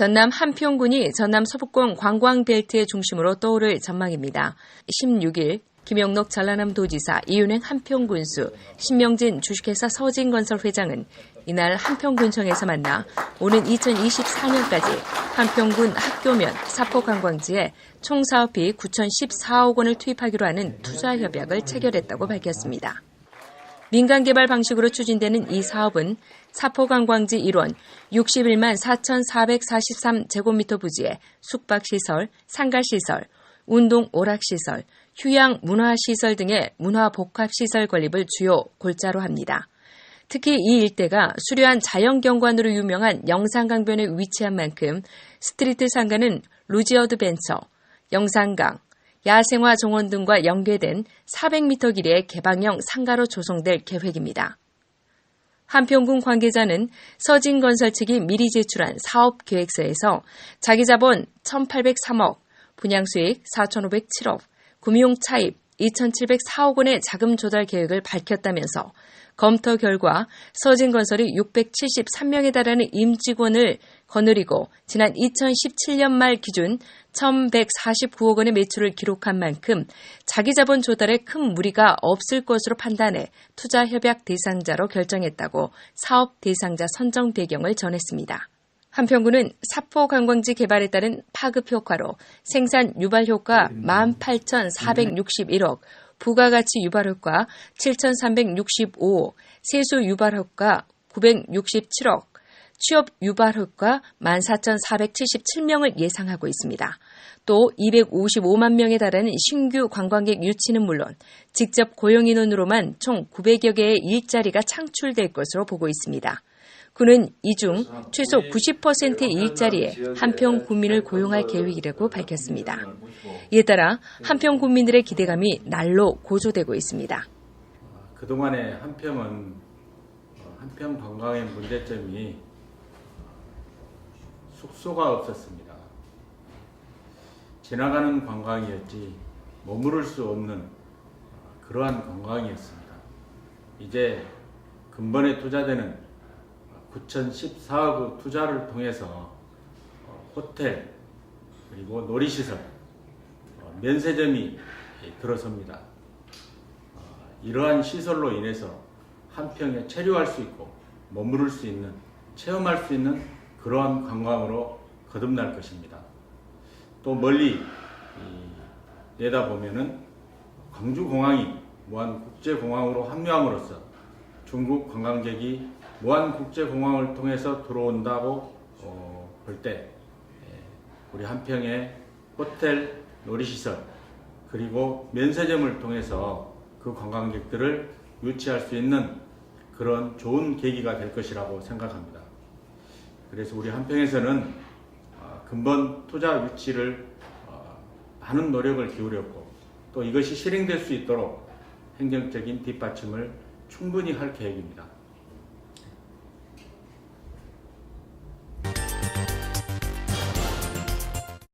전남 한평군이 전남 서북권 관광벨트의 중심으로 떠오를 전망입니다. 16일 김영록 전라남 도지사 이윤행 한평군수 신명진 주식회사 서진건설 회장은 이날 한평군청에서 만나 오는 2024년까지 한평군 학교면 사포관광지에 총 사업비 9,014억 원을 투입하기로 하는 투자 협약을 체결했다고 밝혔습니다. 민간 개발 방식으로 추진되는 이 사업은 사포관광지 일원 61만 4,443 제곱미터 부지에 숙박시설, 상가시설, 운동 오락시설, 휴양 문화시설 등의 문화복합시설 건립을 주요 골자로 합니다. 특히 이 일대가 수려한 자연경관으로 유명한 영산강변에 위치한 만큼 스트리트 상가는 루지어드 벤처, 영산강, 야생화 정원 등과 연계된 400m 길이의 개방형 상가로 조성될 계획입니다. 한평군 관계자는 서진건설 측이 미리 제출한 사업 계획서에서 자기 자본 1,803억, 분양 수익 4,507억, 금융 차입 2,704억 원의 자금 조달 계획을 밝혔다면서 검토 결과 서진건설이 673명에 달하는 임직원을 거느리고 지난 2017년 말 기준 1,149억 원의 매출을 기록한 만큼 자기 자본 조달에 큰 무리가 없을 것으로 판단해 투자 협약 대상자로 결정했다고 사업 대상자 선정 배경을 전했습니다. 한평군은 사포 관광지 개발에 따른 파급 효과로 생산 유발 효과 18,461억, 부가가치 유발 효과 7,365억, 세수 유발 효과 967억, 취업 유발 효과 14,477명을 예상하고 있습니다. 또 255만 명에 달하는 신규 관광객 유치는 물론 직접 고용 인원으로만 총 900여 개의 일자리가 창출될 것으로 보고 있습니다. 그는 이중 최소 90%의 일자리에 한평 군민을 고용할 계획이라고 밝혔습니다. 이에 따라 한평 군민들의 기대감이 날로 고조되고 있습니다. 그동안의 한평은 어, 한평 관광의 문제점이 숙소가 없었습니다. 지나가는 관광이었지 머무를 수 없는 어, 그러한 관광이었습니다. 이제 근본에 투자되는 9,014억 투자를 통해서 어, 호텔 그리고 놀이시설 어, 면세점이 들어섭니다. 어, 이러한 시설로 인해서 한평에 체류할 수 있고 머무를 수 있는 체험할 수 있는 그러한 관광으로 거듭날 것입니다. 또 멀리 이, 내다보면은 광주공항이 무한 국제공항으로 합류함으로써 중국 관광객이 무한국제공항을 통해서 들어온다고 어, 볼때 우리 한평의 호텔, 놀이시설 그리고 면세점을 통해서 그 관광객들을 유치할 수 있는 그런 좋은 계기가 될 것이라고 생각합니다. 그래서 우리 한평에서는 어, 근본 투자 유치를 어, 많은 노력을 기울였고 또 이것이 실행될 수 있도록 행정적인 뒷받침을 충분히 할 계획입니다.